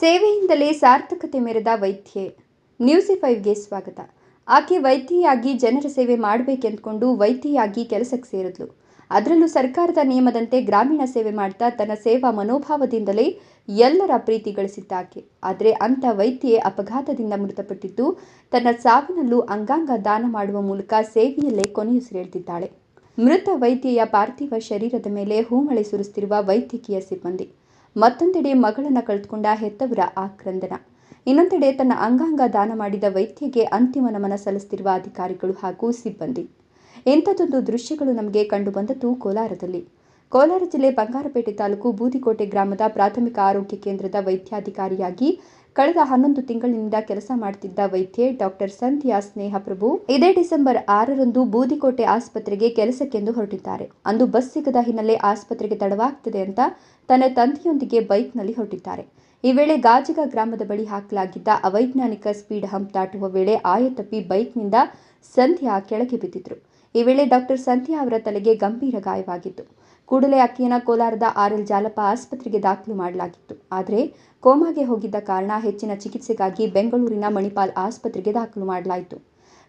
ಸೇವೆಯಿಂದಲೇ ಸಾರ್ಥಕತೆ ಮೆರೆದ ವೈದ್ಯೆ. ನ್ಯೂಸಿ ಫೈವ್ಗೆ ಸ್ವಾಗತ. ಆಕೆ ವೈದ್ಯೆಯಾಗಿ ಜನರ ಸೇವೆ ಮಾಡಬೇಕೆಂದುಕೊಂಡು ವೈದ್ಯೆಯಾಗಿ ಕೆಲಸಕ್ಕೆ ಸೇರಿದ್ಲು. ಅದರಲ್ಲೂ ಸರ್ಕಾರದ ನಿಯಮದಂತೆ ಗ್ರಾಮೀಣ ಸೇವೆ ಮಾಡ್ತಾ ತನ್ನ ಸೇವಾ ಮನೋಭಾವದಿಂದಲೇ ಎಲ್ಲರ ಪ್ರೀತಿ ಗಳಿಸಿದ್ದ ಆಕೆ. ಆದರೆ ಅಂಥ ವೈದ್ಯೆ ಅಪಘಾತದಿಂದ ಮೃತಪಟ್ಟಿದ್ದು ತನ್ನ ಸಾವಿನಲ್ಲೂ ಅಂಗಾಂಗ ದಾನ ಮಾಡುವ ಮೂಲಕ ಸೇವೆಯಲ್ಲೇ ಕೊನೆಯುಸಿರೆಳೆದಿದ್ದಾಳೆ ಮೃತ ವೈದ್ಯೆಯ ಪಾರ್ಥಿವ ಶರೀರದ ಮೇಲೆ ಹೂಮಳೆ ಸುರಿಸುತ್ತಿರುವ ವೈದ್ಯಕೀಯ ಸಿಬ್ಬಂದಿ. ಮತ್ತೊಂದೆಡೆ ಮಗಳನ್ನ ಕಳೆದುಕೊಂಡ ಹೆತ್ತವರ ಆಕ್ರಂದನ. ಇನ್ನೊಂದೆಡೆ ತನ್ನ ಅಂಗಾಂಗ ದಾನ ಮಾಡಿದ ವೈದ್ಯೆಗೆ ಅಂತಿಮ ನಮನ ಸಲ್ಲಿಸುತ್ತಿರುವ ಅಧಿಕಾರಿಗಳು ಹಾಗೂ ಸಿಬ್ಬಂದಿ. ಇಂಥದ್ದೊಂದು ದೃಶ್ಯಗಳು ನಮಗೆ ಕಂಡುಬಂದದ್ದು ಕೋಲಾರದಲ್ಲಿ. ಕೋಲಾರ ಜಿಲ್ಲೆ ಬಂಗಾರಪೇಟೆ ತಾಲೂಕು ಬೂದಿಕೋಟೆ ಗ್ರಾಮದ ಪ್ರಾಥಮಿಕ ಆರೋಗ್ಯ ಕೇಂದ್ರದ ವೈದ್ಯಾಧಿಕಾರಿಯಾಗಿ ಕಳೆದ ಹನ್ನೊಂದು ತಿಂಗಳಿನಿಂದ ಕೆಲಸ ಮಾಡುತ್ತಿದ್ದ ವೈದ್ಯೆ ಡಾಕ್ಟರ್ ಸಂಧ್ಯಾ ಸ್ನೇಹ ಪ್ರಭು ಇದೇ ಡಿಸೆಂಬರ್ ಆರರಂದು ಬೂದಿಕೋಟೆ ಆಸ್ಪತ್ರೆಗೆ ಕೆಲಸಕ್ಕೆಂದು ಹೊರಟಿದ್ದಾರೆ. ಅಂದು ಬಸ್ ಸಿಗದ ಹಿನ್ನೆಲೆ ಆಸ್ಪತ್ರೆಗೆ ತಡವಾಗ್ತದೆ ಅಂತ ತನ್ನ ತಂದೆಯೊಂದಿಗೆ ಬೈಕ್ನಲ್ಲಿ ಹೊರಟಿದ್ದಾರೆ. ಈ ವೇಳೆ ಗಾಜಿಗ ಗ್ರಾಮದ ಬಳಿ ಹಾಕಲಾಗಿದ್ದ ಅವೈಜ್ಞಾನಿಕ ಸ್ಪೀಡ್ ಹಂಪ್ ದಾಟುವ ವೇಳೆ ಆಯತಪ್ಪಿ ಬೈಕ್ನಿಂದ ಸಂಧ್ಯಾ ಕೆಳಗೆ ಬಿದ್ದಿದ್ರು. ಈ ವೇಳೆ ಡಾಕ್ಟರ್ ಸಂಧ್ಯಾ ಅವರ ತಲೆಗೆ ಗಂಭೀರ ಗಾಯವಾಗಿತ್ತು. ಕೂಡಲೇ ಅಕ್ಕಿಯನ್ನು ಕೋಲಾರದ ಆರ್ಎಲ್ ಜಾಲಪ್ಪ ಆಸ್ಪತ್ರೆಗೆ ದಾಖಲು ಮಾಡಲಾಗಿತ್ತು. ಆದರೆ ಕೋಮಾಗೆ ಹೋಗಿದ್ದ ಕಾರಣ ಹೆಚ್ಚಿನ ಚಿಕಿತ್ಸೆಗಾಗಿ ಬೆಂಗಳೂರಿನ ಮಣಿಪಾಲ್ ಆಸ್ಪತ್ರೆಗೆ ದಾಖಲು ಮಾಡಲಾಯಿತು.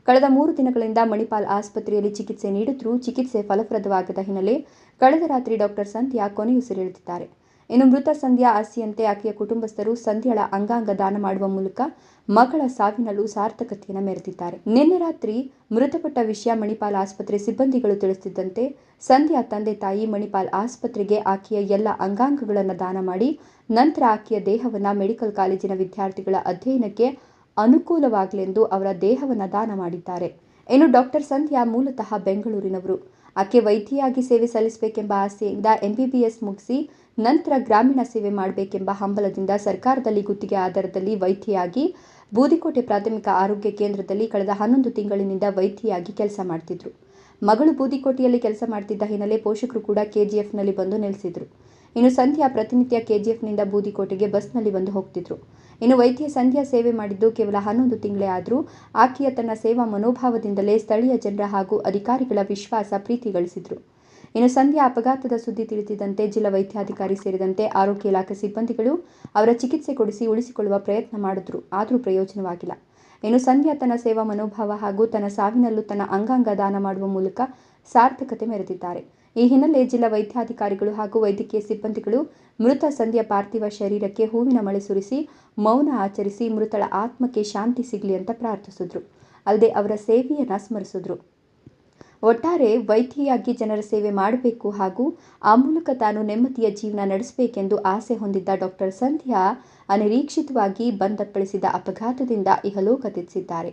ಕಳೆದ ಮೂರು ದಿನಗಳಿಂದ ಮಣಿಪಾಲ್ ಆಸ್ಪತ್ರೆಯಲ್ಲಿ ಚಿಕಿತ್ಸೆ ನೀಡಿದ್ರೂ ಚಿಕಿತ್ಸೆ ಫಲಪ್ರದವಾಗದ ಹಿನ್ನೆಲೆ ಕಳೆದ ರಾತ್ರಿ ಡಾಕ್ಟರ್ ಸಂಧ್ಯಾ ಕೊನೆಯುಸಿರೆಳೆದಿದ್ದಾರೆ. ಇನ್ನು ಮೃತ ಸಂಧ್ಯಾ ಆಸ್ತಿಯಂತೆ ಆಕೆಯ ಕುಟುಂಬಸ್ಥರು ಸಂಧ್ಯಾಳ ಅಂಗಾಂಗ ದಾನ ಮಾಡುವ ಮೂಲಕ ಮಗಳ ಸಾವಿನಲ್ಲೂ ಸಾರ್ಥಕತೆಯನ್ನು ಮೆರೆದಿದ್ದಾರೆ. ನಿನ್ನೆ ರಾತ್ರಿ ಮೃತಪಟ್ಟ ವಿಷಯ ಮಣಿಪಾಲ್ ಆಸ್ಪತ್ರೆ ಸಿಬ್ಬಂದಿಗಳು ತಿಳಿಸುತ್ತಿದ್ದಂತೆ ಸಂಧ್ಯಾ ತಂದೆ ತಾಯಿ ಮಣಿಪಾಲ್ ಆಸ್ಪತ್ರೆಗೆ ಆಕೆಯ ಎಲ್ಲ ಅಂಗಾಂಗಗಳನ್ನು ದಾನ ಮಾಡಿ, ನಂತರ ಆಕೆಯ ದೇಹವನ್ನು ಮೆಡಿಕಲ್ ಕಾಲೇಜಿನ ವಿದ್ಯಾರ್ಥಿಗಳ ಅಧ್ಯಯನಕ್ಕೆ ಅನುಕೂಲವಾಗಲೆಂದು ಅವರ ದೇಹವನ್ನು ದಾನ ಮಾಡಿದ್ದಾರೆ. ಇನ್ನು ಡಾಕ್ಟರ್ ಸಂಧ್ಯಾ ಮೂಲತಃ ಬೆಂಗಳೂರಿನವರು. ಆಕೆ ವೈದ್ಯೆಯಾಗಿ ಸೇವೆ ಸಲ್ಲಿಸಬೇಕೆಂಬ ಆಸೆಯಿಂದ ಎಂಬಿಬಿಎಸ್ ಮುಗಿಸಿ ನಂತರ ಗ್ರಾಮೀಣ ಸೇವೆ ಮಾಡಬೇಕೆಂಬ ಹಂಬಲದಿಂದ ಸರ್ಕಾರದಲ್ಲಿ ಗುತ್ತಿಗೆ ಆಧಾರದಲ್ಲಿ ವೈದ್ಯೆಯಾಗಿ ಬೂದಿಕೋಟೆ ಪ್ರಾಥಮಿಕ ಆರೋಗ್ಯ ಕೇಂದ್ರದಲ್ಲಿ ಕಳೆದ ಹನ್ನೊಂದು ತಿಂಗಳಿನಿಂದ ವೈದ್ಯೆಯಾಗಿ ಕೆಲಸ ಮಾಡ್ತಿದ್ರು. ಮಗಳು ಬೂದಿಕೋಟೆಯಲ್ಲಿ ಕೆಲಸ ಮಾಡ್ತಿದ್ದ ಹಿನ್ನೆಲೆ ಪೋಷಕರು ಕೂಡ ಕೆಜಿಎಫ್ನಲ್ಲಿ ಬಂದು ನೆಲೆಸಿದ್ರು. ಇನ್ನು ಸಂಧ್ಯಾ ಪ್ರತಿನಿತ್ಯ ಕೆಜಿಎಫ್ನಿಂದ ಬೂದಿಕೋಟೆಗೆ ಬಸ್ನಲ್ಲಿ ಬಂದು ಹೋಗ್ತಿದ್ರು. ಇನ್ನು ವೈದ್ಯ ಸಂಧ್ಯಾ ಸೇವೆ ಮಾಡಿದ್ದು ಕೇವಲ ಹನ್ನೊಂದು ತಿಂಗಳೇ ಆದರೂ ಆಕೆಯ ತನ್ನ ಸೇವಾ ಮನೋಭಾವದಿಂದಲೇ ಸ್ಥಳೀಯ ಜನರ ಹಾಗೂ ಅಧಿಕಾರಿಗಳ ವಿಶ್ವಾಸ ಪ್ರೀತಿ ಗಳಿಸಿದ್ರು ಇನ್ನು ಸಂಧ್ಯಾ ಅಪಘಾತದ ಸುದ್ದಿ ತಿಳಿಸಿದಂತೆ ಜಿಲ್ಲಾ ವೈದ್ಯಾಧಿಕಾರಿ ಸೇರಿದಂತೆ ಆರೋಗ್ಯ ಇಲಾಖೆ ಸಿಬ್ಬಂದಿಗಳು ಅವರ ಚಿಕಿತ್ಸೆ ಕೊಡಿಸಿ ಉಳಿಸಿಕೊಳ್ಳುವ ಪ್ರಯತ್ನ ಮಾಡಿದ್ರು. ಆದರೂ ಪ್ರಯೋಜನವಾಗಿಲ್ಲ. ಇನ್ನು ಸಂಧ್ಯಾ ತನ್ನ ಸೇವಾ ಮನೋಭಾವ ಹಾಗೂ ತನ್ನ ಸಾವಿನಲ್ಲೂ ತನ್ನ ಅಂಗಾಂಗ ದಾನ ಮಾಡುವ ಮೂಲಕ ಸಾರ್ಥಕತೆ ಮೆರೆದಿದ್ದಾರೆ. ಈ ಹಿನ್ನೆಲೆ ಜಿಲ್ಲಾ ವೈದ್ಯಾಧಿಕಾರಿಗಳು ಹಾಗೂ ವೈದ್ಯಕೀಯ ಸಿಬ್ಬಂದಿಗಳು ಮೃತ ಸಂಧ್ಯಾ ಪಾರ್ಥಿವ ಶರೀರಕ್ಕೆ ಹೂವಿನ ಮಳೆ ಸುರಿಸಿ, ಮೌನ ಆಚರಿಸಿ, ಮೃತಳ ಆತ್ಮಕ್ಕೆ ಶಾಂತಿ ಸಿಗಲಿ ಅಂತ ಪ್ರಾರ್ಥಿಸಿದ್ರು. ಅಲ್ಲದೆ ಅವರ ಸೇವೆಯನ್ನ ಸ್ಮರಿಸಿದ್ರು. ಒಟ್ಟಾರೆ ವೈದ್ಯೆಯಾಗಿ ಜನರ ಸೇವೆ ಮಾಡಬೇಕು ಹಾಗೂ ಆ ಮೂಲಕ ತಾನು ನೆಮ್ಮದಿಯ ಜೀವನ ನಡೆಸಬೇಕೆಂದು ಆಸೆ ಹೊಂದಿದ್ದ ಡಾಕ್ಟರ್ ಸಂಧ್ಯಾ ಅನಿರೀಕ್ಷಿತವಾಗಿ ಬಂದಪ್ಪಳಿಸಿದ ಅಪಘಾತದಿಂದ ಇಹಲೋಕ ತಿಳಿಸಿದ್ದಾರೆ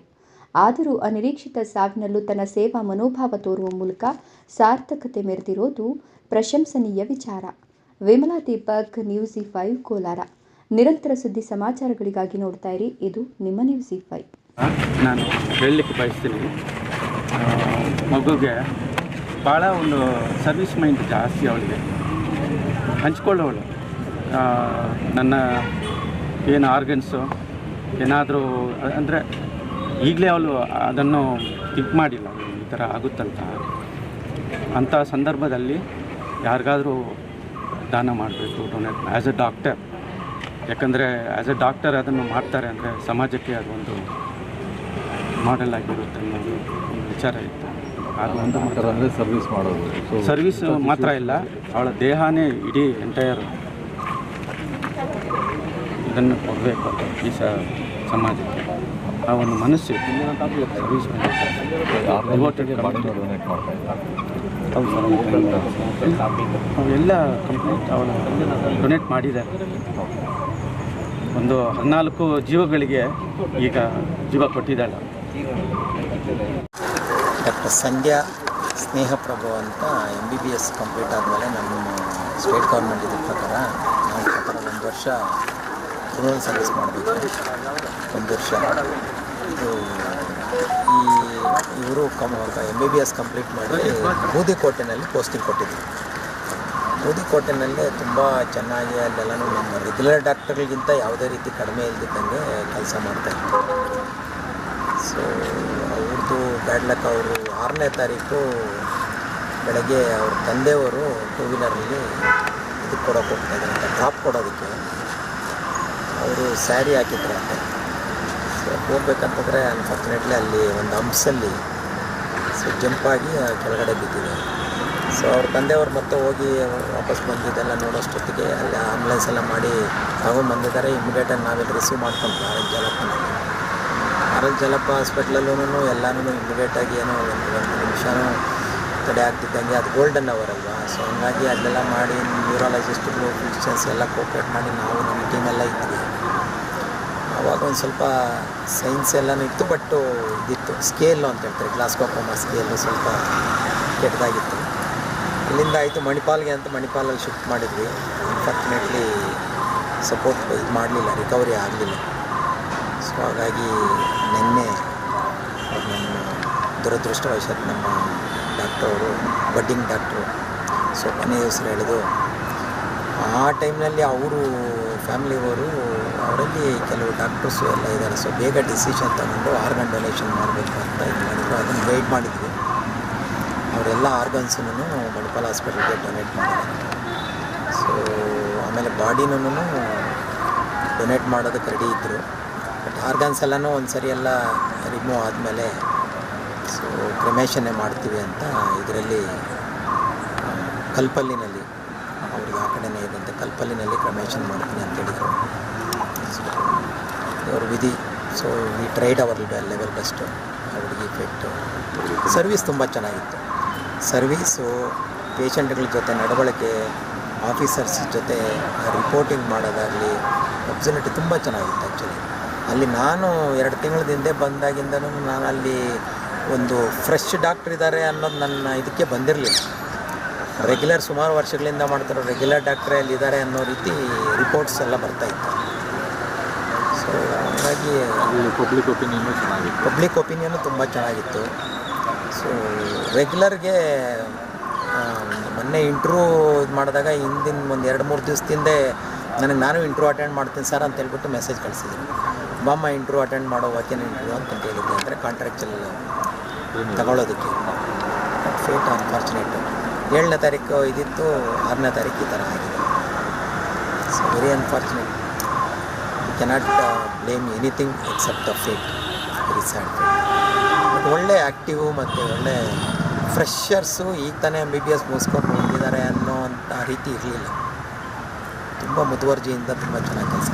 ಆದರೂ ಅನಿರೀಕ್ಷಿತ ಸಾವಿನಲ್ಲೂ ತನ್ನ ಸೇವಾ ಮನೋಭಾವ ತೋರುವ ಮೂಲಕ ಸಾರ್ಥಕತೆ ಮೆರೆದಿರೋದು ಪ್ರಶಂಸನೀಯ ವಿಚಾರ. Vimala Deepak, news five, Kolar. ನಿರಂತರ ಸುದ್ದಿ ಸಮಾಚಾರಗಳಿಗಾಗಿ ನೋಡ್ತಾ ಇರಿ. ಇದು ನಿಮ್ಮ ನ್ಯೂಸಿ ಫೈವ್. ನಾನು ಹೇಳಲಿಕ್ಕೆ ಬಯಸ್ತೀನಿ. ಮಗುಗೆ ಭಾಳ ಒಂದು ಸರ್ವಿಸ್ ಮೈಂಡ್ ಜಾಸ್ತಿ ಅವಳಿಗೆ. ಹಂಚ್ಕೊಳ್ಳೋಳು. ನನ್ನ ಏನು ಆರ್ಗನ್ಸು ಏನಾದರೂ, ಅಂದರೆ ಈಗಲೇ ಅವಳು ಅದನ್ನು ಥಿಂಕ್ ಮಾಡಿಲ್ಲ. ಈ ಥರ ಆಗುತ್ತಂತ. ಅಂಥ ಸಂದರ್ಭದಲ್ಲಿ ಯಾರಿಗಾದರೂ ದಾನ ಮಾಡಬೇಕು ಡೊನೇಟ್ ಆ್ಯಸ್ ಎ ಡಾಕ್ಟರ್ ಯಾಕಂದರೆ ಆ್ಯಸ್ ಎ ಡಾಕ್ಟರ್ ಅದನ್ನು ಮಾಡ್ತಾರೆ ಅಂದರೆ ಸಮಾಜಕ್ಕೆ ಅದೊಂದು ಮಾಡೆಲ್ ಆಗಿರುತ್ತೆ ಅನ್ನೋದು ಒಂದು ವಿಚಾರ ಇತ್ತು. ಸರ್ವಿಸ್ ಮಾಡೋದು. ಸರ್ವಿಸ್ ಮಾತ್ರ ಇಲ್ಲ. ಅವಳ ದೇಹನೇ ಇಡೀ ಎಂಟೈರ್ ಇದನ್ನು ಕೊಡಬೇಕು ಈ ಸ ಸಮಾಜಕ್ಕೆ. ಆ ಒಂದು ಮನಸ್ಸು ಸರ್ವಿಸ್ ಅವೆಲ್ಲ ಕಂಪ್ಲೀಟ್ ಅವಳು ಡೊನೇಟ್ ಮಾಡಿದ್ದಾರೆ. ಒಂದು ಹದಿನಾಲ್ಕು ಜೀವಗಳಿಗೆ ಈಗ ಜೀವ ಕೊಟ್ಟಿದ್ದಾಳೆ. ಡಾಕ್ಟರ್ ಸಂಧ್ಯಾ ಸ್ನೇಹಪ್ರಭು ಅಂತ M B B S complete ಆದಮೇಲೆ ನಮ್ಮ ಸ್ಟೇಟ್ ಗೌರ್ಮೆಂಟ್ ಇದ್ರ ಪ್ರಕಾರ ನಾವು ಪ್ರಕಾರ ಒಂದು ವರ್ಷ ಕ್ರಿಮಿನಲ್ ಸರ್ವಿಸ್ ಮಾಡಬೇಕು. ಒಂದು ವರ್ಷ. ಇದು ಈ ಇವರು come M B B S complete ಮಾಡಿ ಬೂದಿಕೋಟೆನಲ್ಲಿ ಪೋಸ್ಟಿಂಗ್ ಕೊಟ್ಟಿದ್ದರು ಬೂದಿಕೋಟೆನಲ್ಲೇ ತುಂಬ ಚೆನ್ನಾಗಿ ಅಲ್ಲೆಲ್ಲನೂ ನಮ್ಮ ರೆಗ್ಯುಲರ್ ಡಾಕ್ಟರ್ಗಳಿಗಿಂತ ಯಾವುದೇ ರೀತಿ ಕಡಿಮೆ ಇಲ್ದಿದ್ದಂಗೆ ಕೆಲಸ ಮಾಡ್ತಾಯಿತ್ತು ಸೊ ಅವ್ರದ್ದು ಬ್ಯಾಡ್ ಲಕ್ ಅವರು ಆರನೇ ತಾರೀಕು ಬೆಳಗ್ಗೆ ಅವ್ರ ತಂದೆಯವರು ಟೂ ವೀಲರಲ್ಲಿ ಇದು ಕೊಡೋಕೆ ಹೋಗ್ತಾ ಇದ್ದಾರೆ ಡ್ರಾಪ್ ಕೊಡೋದಕ್ಕೆ. ಅವರು ಸ್ಯಾರಿ ಹಾಕಿದ್ರಂತೆ ಸೊ ಹೋಗ್ಬೇಕಂತಂದರೆ ಅನ್ಫಾರ್ಚುನೇಟ್ಲಿ ಅಲ್ಲಿ ಒಂದು ಹಂಪ್ಸಲ್ಲಿ ಸೊ ಜಂಪಾಗಿ ಕೆಳಗಡೆ ಬಿದ್ದಿದೆ. ಸೊ ಅವ್ರ ತಂದೆಯವರು ಮತ್ತೆ ಹೋಗಿ ವಾಪಸ್ ಬಂದಿದ್ದೆಲ್ಲ ನೋಡೋಷ್ಟೊತ್ತಿಗೆ ಅಲ್ಲಿ ಆಂಬುಲೆನ್ಸ್ ಎಲ್ಲ ಮಾಡಿ ತಗೊಂಬಂದಿದ್ದಾರೆ ಇಮಿಡಿಯೇಟಾಗಿ ನಾವೆಲ್ಲ ರಿಸೀವ್ ಮಾಡ್ಕೊಂಡು ಆರ್ ಎಲ್ ಜಲಪ್ಪ ಜಲಪ ಹಾಸ್ಪಿಟ್ಲಲ್ಲೂ ಎಲ್ಲನೂ ಇಮಿಡಿಯೇಟಾಗಿ ಏನೋ ಒಂದು ಒಂದು ನಿಮಿಷನೂ ತಡೆ ಆಗ್ತಿದ್ದಂಗೆ. ಅದು ಗೋಲ್ಡನ್ ಅವರ್ ಅಲ್ವಾ? ಸೊ ಹಂಗಾಗಿ ಅಲ್ಲೆಲ್ಲ ಮಾಡಿ ನ್ಯೂರಾಲಜಿಸ್ಟ್ಗಳು ಫಿಸಿಷಿಯನ್ಸ್ ಎಲ್ಲ ಕೋಪ್ರೇಟ್ ಮಾಡಿ ನಾವು ನಮ್ಮ ಟೀಮೆಲ್ಲ ಇದ್ವಿ. ಆವಾಗ ಒಂದು ಸ್ವಲ್ಪ ಸೈನ್ಸ್ ಎಲ್ಲನೂ ಇತ್ತು ಬಟ್ಟು ಇದಿತ್ತು. ಸ್ಕೇಲು ಅಂತ ಹೇಳ್ತಾರೆ ಗ್ಲಾಸ್ಕೋಕೋಮ ಸ್ಕೇಲು ಸ್ವಲ್ಪ ಕೆಟ್ಟದಾಗಿತ್ತು ಅಲ್ಲಿಂದ ಆಯಿತು ಮಣಿಪಾಲ್ಗೆ ಅಂತ ಮಣಿಪಾಲಲ್ಲಿ ಶಿಫ್ಟ್ ಮಾಡಿದ್ವಿ. ಅನ್ಫಾರ್ಚುನೇಟ್ಲಿ ಸಪೋರ್ಟ್ ಇದು ಮಾಡಲಿಲ್ಲ ರಿಕವರಿ ಆಗಲಿಲ್ಲ. ಸೊ ಹಾಗಾಗಿ ನಿನ್ನೆ ದುರದೃಷ್ಟವಶಾತ್ ನಮ್ಮ ಡಾಕ್ಟ್ರವರು ಬಡ್ಡಿಂಗ್ ಡಾಕ್ಟ್ರು ಸೊ ಕೊನೆ ಹೆಸರು ಹೇಳಿದು ಆ ಟೈಮ್ನಲ್ಲಿ ಅವರು ಫ್ಯಾಮಿಲಿಯವರು ಅವರಲ್ಲಿ ಕೆಲವು ಡಾಕ್ಟರ್ಸು ಎಲ್ಲ ಇದ್ದಾರೆ. ಸೊ ಬೇಗ ಡಿಸಿಷನ್ ತಗೊಂಡು ಆರ್ಗನ್ ಡೊನೇಷನ್ ಮಾಡಬೇಕು ಅಂತ ಇದು ಮಾಡಿದ್ರು. ಅದನ್ನು ವೆಯ್ಟ್ ಮಾಡಿದ್ವಿ. ಅವರೆಲ್ಲ ಆರ್ಗನ್ಸನ್ನು ಮಣಿಪಾಲ್ ಹಾಸ್ಪಿಟಲ್ಗೆ ಡೊನೇಟ್ ಮಾಡಿದ್ದಾರೆ. ಸೊ ಆಮೇಲೆ ಬಾಡಿನೂ ಡೊನೇಟ್ ಮಾಡೋದಕ್ಕೆ ರೆಡಿ ಇದ್ದರು ಬಟ್ ಆರ್ಗನ್ಸ್ ಎಲ್ಲನೂ ಒಂದು ಸರಿ ಎಲ್ಲ ರಿಮೂವ್ ಆದಮೇಲೆ ಸೊ ಕ್ರಮೇಶನೇ ಮಾಡ್ತೀವಿ ಅಂತ ಇದರಲ್ಲಿ ಕಲ್ಪಲ್ಲಿನಲ್ಲಿ, ಅವ್ರಿಗೆ ಆ ಕಡೆನೇ ಇದ್ದಂತೆ ಕಲ್ಪಲ್ಲಿನಲ್ಲಿ ಕ್ರಮೇಶನ್ ಮಾಡ್ತೀನಿ ಅಂತ ಹೇಳಿದರು. ಅವ್ರ ವಿಧಿ so we tried our level best ಅವ್ರಿಗೆ ಇಫೆಕ್ಟು ಸರ್ವಿಸ್ ತುಂಬ ಚೆನ್ನಾಗಿತ್ತು. ಸರ್ವೀಸು ಪೇಷಂಟ್ಗಳ ಜೊತೆ ನಡವಳಿಕೆ ಆಫೀಸರ್ಸ್ ಜೊತೆ ರಿಪೋರ್ಟಿಂಗ್ ಮಾಡೋದಾಗಲಿ ಅಬ್ಸಲ್ಯೂಟ್ಲಿ ತುಂಬ ಚೆನ್ನಾಗಿತ್ತು ಆ್ಯಕ್ಚುಲಿ ಅಲ್ಲಿ ನಾನು ಎರಡು ತಿಂಗಳ ಹಿಂದೆ ಬಂದಾಗಿಂದನೂ ನಾನು ಅಲ್ಲಿ ಒಂದು ಫ್ರೆಶ್ ಡಾಕ್ಟ್ರ್ ಇದ್ದಾರೆ ಅನ್ನೋದು ನನ್ನ ಇದಕ್ಕೆ ಬಂದಿರಲಿಲ್ಲ. ರೆಗ್ಯುಲರ್ ಸುಮಾರು ವರ್ಷಗಳಿಂದ ಮಾಡ್ತಾರೋ ರೆಗ್ಯುಲರ್ ಡಾಕ್ಟ್ರೇ ಅಲ್ಲಿದ್ದಾರೆ ಅನ್ನೋ ರೀತಿ ರಿಪೋರ್ಟ್ಸ್ ಎಲ್ಲ ಬರ್ತಾಯಿತ್ತು ಸೊ ಹಾಗಾಗಿ ಅಲ್ಲಿ ಪಬ್ಲಿಕ್ ಒಪಿನಿಯನ್ನು ಚೆನ್ನಾಗಿತ್ತು. ಪಬ್ಲಿಕ್ ಒಪಿನಿಯನ್ನು ತುಂಬ ಚೆನ್ನಾಗಿತ್ತು. ಸೊ ರೆಗ್ಯುಲರ್ಗೆ ಮೊನ್ನೆ ಇಂಟ್ರೂ ಇದು ಮಾಡಿದಾಗ ಹಿಂದಿನ ಒಂದು ಎರಡು ಮೂರು ದಿವಸದಿಂದೆ ನನಗೆ ನಾನು ಇಂಟ್ರೂ ಅಟೆಂಡ್ ಮಾಡ್ತೀನಿ ಸರ್ ಅಂತ ಹೇಳ್ಬಿಟ್ಟು ಮೆಸೇಜ್ ಕಳಿಸಿದ್ರು. ಬಾಮ್ಮ ಇಂಟ್ರ್ಯೂ ಅಟೆಂಡ್ ಮಾಡೋ ವಾಕ್ಯನ ಇಂಟ್ರ್ಯೂ ಅಂತ ಹೇಳಿದ್ದೆ ಅಂದರೆ ಕಾಂಟ್ರಾಕ್ಚುಲ್ ತಗೊಳ್ಳೋದಕ್ಕೆ. ಫೇಟ್ ಅನ್ಫಾರ್ಚುನೇಟ್ ಏಳನೇ ತಾರೀಕು ಇದಿತ್ತು, ಆರನೇ ತಾರೀಕು ಈ ಥರ ಆಗಿದೆ. So very unfortunate you cannot blame anything except the fate very sad but ಒಳ್ಳೆ ಆ್ಯಕ್ಟಿವು ಮತ್ತು ಒಳ್ಳೆ ಫ್ರೆಶರ್ಸು ಈಗ ತಾನೇ ಎಂ ಬಿ ಬಿ ಎಸ್ ಮುಗಿಸ್ಕೊಂಡು ಬಂದಿದ್ದಾರೆ ಅನ್ನೋ ಅಂಥ ರೀತಿ ಇರಲಿಲ್ಲ. ತುಂಬ ಮುತುವರ್ಜಿಯಿಂದ ತುಂಬ ಚೆನ್ನಾಗಿ ಕೆಲಸ